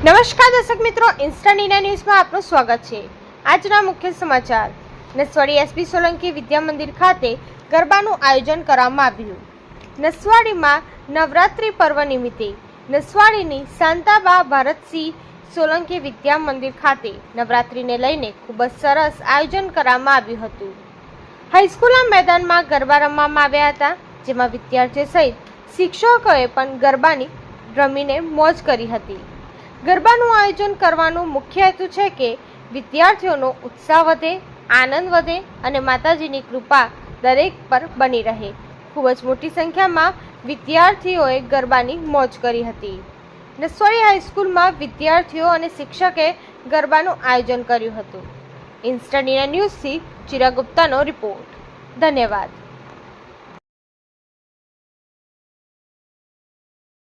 નમસ્કાર દર્શક મિત્રો ઇન્સ્ટન્ટ ઇન્ડિયા ન્યૂઝમાં આપનું સ્વાગત છે. આજના મુખ્ય સમાચાર. નસવાડી એસપી સોલંકી વિદ્યા મંદિર ખાતે ગરબાનું આયોજન કરવામાં આવ્યું. નસવાડીમાં નવરાત્રિ પર્વ નિમિત્તે નસવાડીની શાંતાબા ભારતસિંહ સોલંકી વિદ્યા મંદિર ખાતે નવરાત્રિને લઈને ખૂબ જ સરસ આયોજન કરવામાં આવ્યું હતું. હાઈસ્કૂલના મેદાનમાં ગરબા રમવામાં આવ્યા હતા, જેમાં વિદ્યાર્થીઓ સહિત શિક્ષકોએ પણ ગરબાની રમીને મોજ કરી હતી. ગરબાનું આયોજન કરવાનું મુખ્ય હેતુ છે કે વિદ્યાર્થીઓનો ઉત્સાહ વધે, આનંદ વધે અને માતાજીની કૃપા દરેક પર બની રહે. ખૂબ જ મોટી સંખ્યામાં વિદ્યાર્થીઓએ ગરબાની મોજ કરી હતી. નસવાડી હાઈસ્કૂલમાં વિદ્યાર્થીઓ અને શિક્ષકે ગરબાનું આયોજન કર્યું હતું. ઇન્સ્ટન્ટ ઇન્ડિયા ન્યૂઝથી ચિરા ગુપ્તાનો રિપોર્ટ. ધન્યવાદ.